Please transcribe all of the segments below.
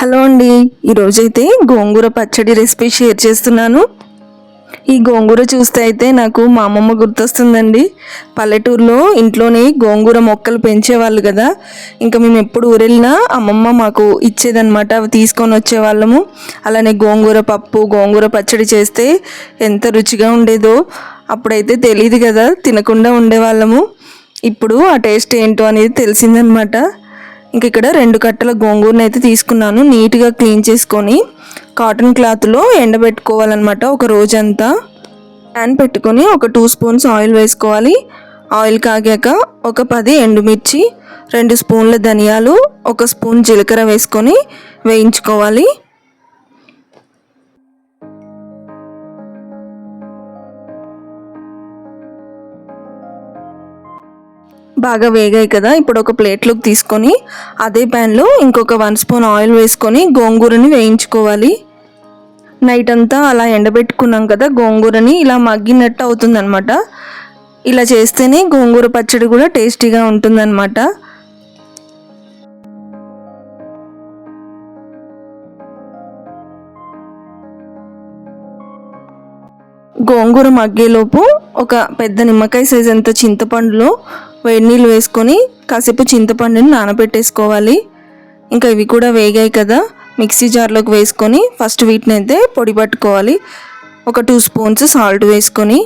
Hello అండి ఈరోజైతే గోంగూర పచ్చడి రెసిపీ షేర్ చేస్తున్నాను. ఈ గోంగూర చూస్తే అయితే నాకు మా అమ్మమ్మ గుర్తొస్తుందండి. పల్లెటూరులో ఇంట్లోనే గోంగూర మొక్కలు పెంచేవాళ్ళు కదా. ఇంకా మేము ఎప్పుడు ఊరెళ్ళినా అమ్మమ్మ మాకు ఇచ్చేదన్నమాట అవి తీసుకొని వచ్చేవాళ్ళము. అలానే గోంగూర పప్పు గోంగూర పచ్చడి చేస్తే ఎంత రుచిగా ఉండేదో అప్పుడైతే తెలియదు కదా తినకుండా ఉండేవాళ్ళము. ఇప్పుడు ఆ టేస్ట్ ఏంటో అనేది తెలిసిందనమాట ఇంక ఇక్కడ రెండు కట్టల గోంగూరను అయితే తీసుకున్నాను. నీట్గా క్లీన్ చేసుకొని కాటన్ క్లాత్లో ఎండబెట్టుకోవాలన్నమాట ఒక రోజంతా. ప్యాన్ పెట్టుకొని ఒక టూ స్పూన్స్ ఆయిల్ వేసుకోవాలి. ఆయిల్ కాగాక ఒక పది ఎండుమిర్చి రెండు స్పూన్ల ధనియాలు ఒక స్పూన్ జీలకర్ర వేసుకొని వేయించుకోవాలి. బాగా వేగాయి కదా. ఇప్పుడు ఒక ప్లేట్లోకి తీసుకొని అదే ప్యాన్లో ఇంకొక వన్ స్పూన్ ఆయిల్ వేసుకొని గోంగూరని వేయించుకోవాలి. నైట్ అంతా అలా ఎండబెట్టుకున్నాం కదా గోంగూరని ఇలా మగ్గినట్టు అవుతుందన్నమాట. ఇలా చేస్తేనే గోంగూర పచ్చడి కూడా టేస్టీగా ఉంటుందన్నమాట. గోంగూర మగ్గేలోపు ఒక పెద్ద నిమ్మకాయ సైజ్ అంత చింతపండులో వేడి నీళ్ళు వేసుకొని కాసేపు చింతపండుని నానబెట్టేసుకోవాలి. ఇంకా ఇవి కూడా వేగాయి కదా. మిక్సీ జార్లోకి వేసుకొని ఫస్ట్ వీటిని అయితే పొడి పట్టుకోవాలి. ఒక టూ స్పూన్స్ సాల్ట్ వేసుకొని.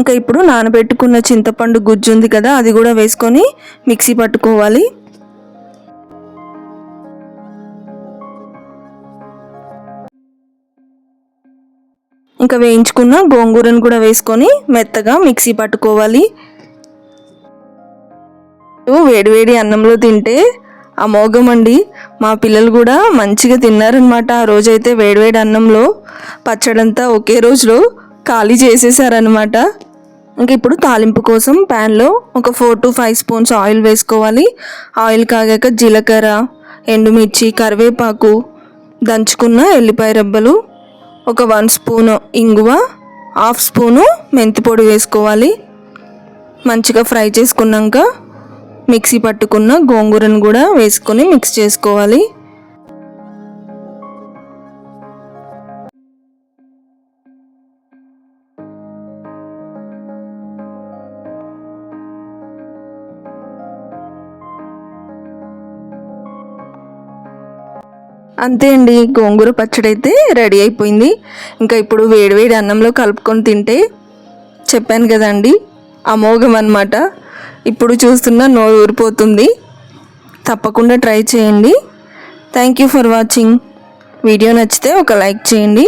ఇంకా ఇప్పుడు నానబెట్టుకున్న చింతపండు గుజ్జు ఉంది కదా అది కూడా వేసుకొని మిక్సీ పట్టుకోవాలి. ఇంకా వేయించుకున్న గోంగూరను కూడా వేసుకొని మెత్తగా మిక్సీ పట్టుకోవాలి. వేడివేడి అన్నంలో తింటే అమోఘం అండి. మా పిల్లలు కూడా మంచిగా తిన్నారనమాట ఆ రోజైతే వేడివేడి అన్నంలో. పచ్చడంతా ఒకే రోజులో ఖాళీ చేసేసారనమాట ఇంక ఇప్పుడు తాలింపు కోసం ప్యాన్లో ఒక four to five spoons oil వేసుకోవాలి. ఆయిల్ కాగాక జీలకర్ర ఎండుమిర్చి కరివేపాకు దంచుకున్న ఎల్లిపాయ రెబ్బలు ఒక వన్ స్పూను ఇంగువ హాఫ్ స్పూను మెంతి పొడి వేసుకోవాలి. మంచిగా ఫ్రై చేసుకున్నాక మిక్సీ పట్టుకున్న గోంగూరను కూడా వేసుకొని మిక్స్ చేసుకోవాలి. అంతే అండి గోంగూర పచ్చడి అయితే రెడీ అయిపోయింది. ఇంకా ఇప్పుడు వేడివేడి అన్నంలో కలుపుకొని తింటే చెప్పాను కదండి అమోఘం అనమాట ఇప్పుడు చూస్తున్న నోరు ఊరిపోతుంది. తప్పకుండా ట్రై చేయండి. Thank you for watching video నచ్చితే ఒక లైక్ చేయండి.